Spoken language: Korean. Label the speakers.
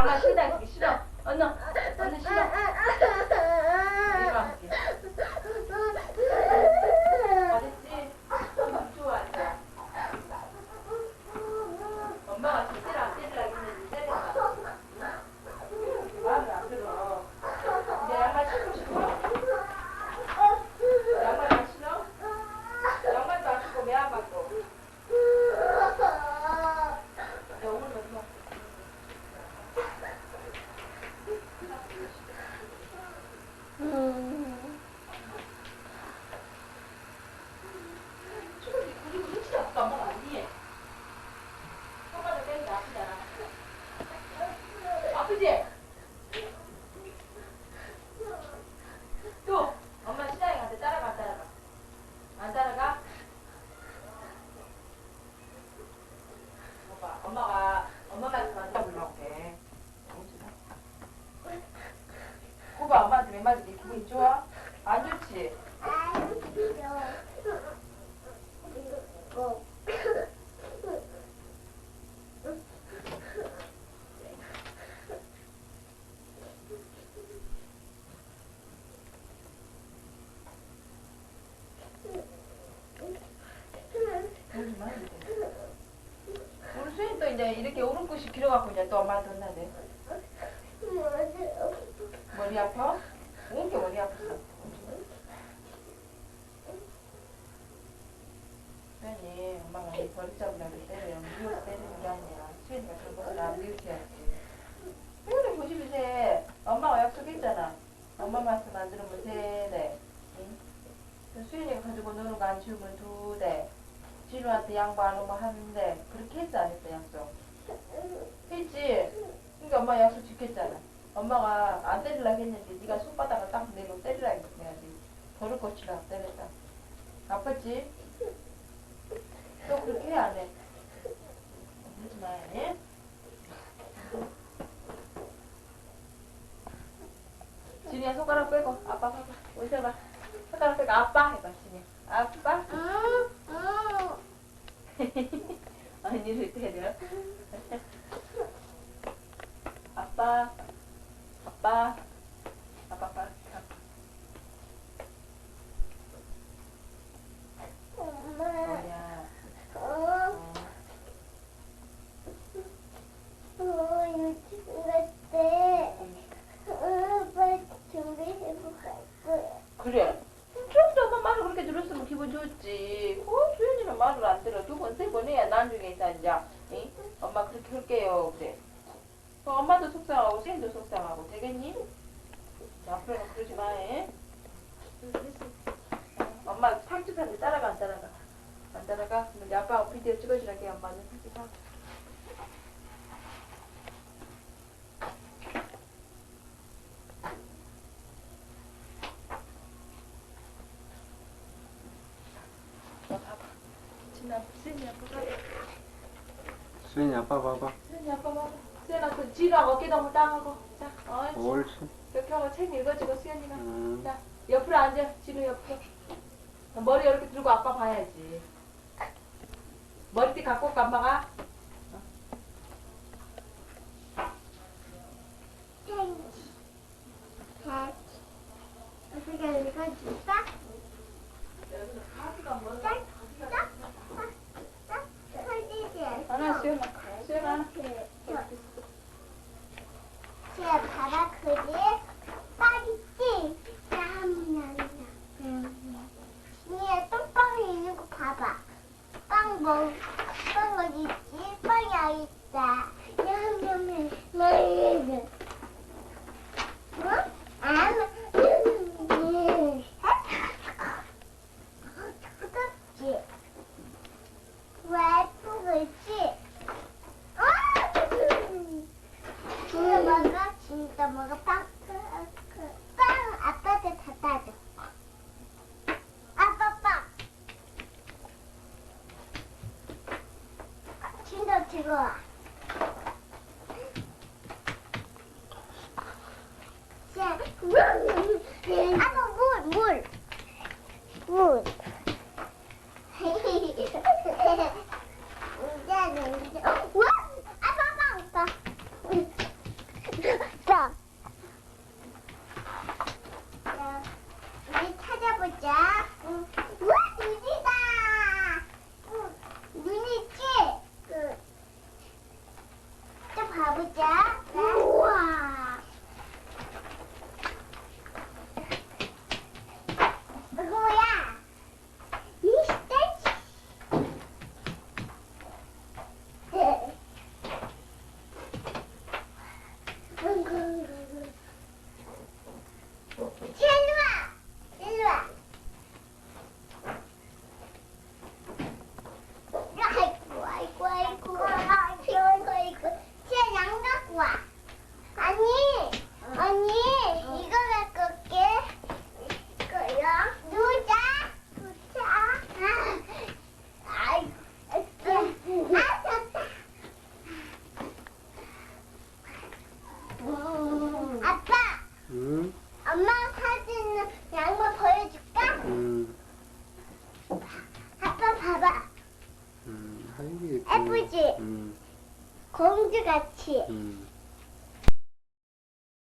Speaker 1: 엄마 싫다 싫어. 언니 언니 싫어. 엄마가 제대로 안 때리려고 했는데 때렸다. 마음에 안 들어. 이제 양말 신고 싶어? 양말 안 신어? 양말도 안 신고 매안 받고. 너 오늘 몇 번? 지금 우리 그렇지 않다 엄마가 아니에. 손가락 빼니까 아프잖아. 아프지? 또 엄마 시장에 갔는데 따라가 안 따라가? 안 따라가? 봐봐 엄마가 엄마 말씀 만들어 볼게. 고봐 몇 마디 기분이 좋아? 안 좋지? 우리 수인 또 이제 이렇게 오른끝이 길어갖고 이제 또 엄마한테 혼나대. 머리 아파? 아프어. 수인이 엄마가 이 버릇 잡으려고 때려요. 미워서 때리는 게 아니야. 수인이가 안 미우쳐야지. 그래 보시 요새 엄마가 약속했잖아. 엄마 말씀 안 들으면 세 대. 응? 그 수인이가 가지고 노는 거 안 치우면 두 대. 진우한테 양보 안 오면 한 대. 그렇게 했어 안 했어 약속? 했지. 그러니까 엄마 약속 지켰잖아. 엄마가 안 때리려고 했는데 네가 손바닥을 딱 내고 때리라고 해야지. 버릇 고치라고 때렸다. 아팠지? 또 그렇게 해안 해? 그러지 마. 예? 진이야 손가락 빼고 아빠 봐봐. 어디 봐. 손가락 빼고 아빠 해봐 진이. 아빠? 언니를 때려. 아빠, 아빠, 아빠, 아빠. 어, 그래. 엄마 말을 그렇게 들었으면 기분 좋지. 어, 수연이는 말을 안 들어. 두 번, 세 번 해야 나중에 이제, 응? 엄마 그렇게 할게요. 그래. 어, 엄마도 속상하고, 수연이도 속상하고. 되겠니? 자, 앞으로는 그러지 마, 해. 엄마 팔뚝한테 따라가, 안 따라가? 안 따라가? 이제 아빠가 비디오 찍어주라게, 엄마는. 진아, 수연이 아빠 봐봐.
Speaker 2: 수인이 아빠 봐봐.
Speaker 1: 수연아, 그 지랑 어깨 너무 땅하고. 자, 옳지.
Speaker 2: 옳지.
Speaker 1: 이렇게 하고 책 읽어주고 수연이가.
Speaker 2: 음.
Speaker 1: 자, 옆으로 앉아. 진우 옆으로. 머리 이렇게 들고 아빠 봐야지. 머리띠 갖고 올까, 엄마가? 하나, 수연아. 수연아.
Speaker 3: 바다 크지? 빵 있지? 냠냠냠. 니에 똥빵이 있는 거 봐봐. 빵 뭐, 빵 어디 있지? 빵이 여기 있다. 냠냠냠. 어? 아, 냠냠냠. 뜨겁지? 왜 뜨겁지? 아! 진짜 먹어? 진짜 먹어? 빵? 빵 아빠한테 갖다 줘. 아빠 빵. 진짜 뜨거워. 자, 물. 아빠 물, 물. 물. 이제는 이제 와! 아빠 빵, 아빠.
Speaker 2: 응?
Speaker 3: 엄마 사진은 양말 보여줄까?
Speaker 2: 응.
Speaker 3: 아빠 봐봐.
Speaker 2: 응.
Speaker 3: 공주같이.
Speaker 2: 응.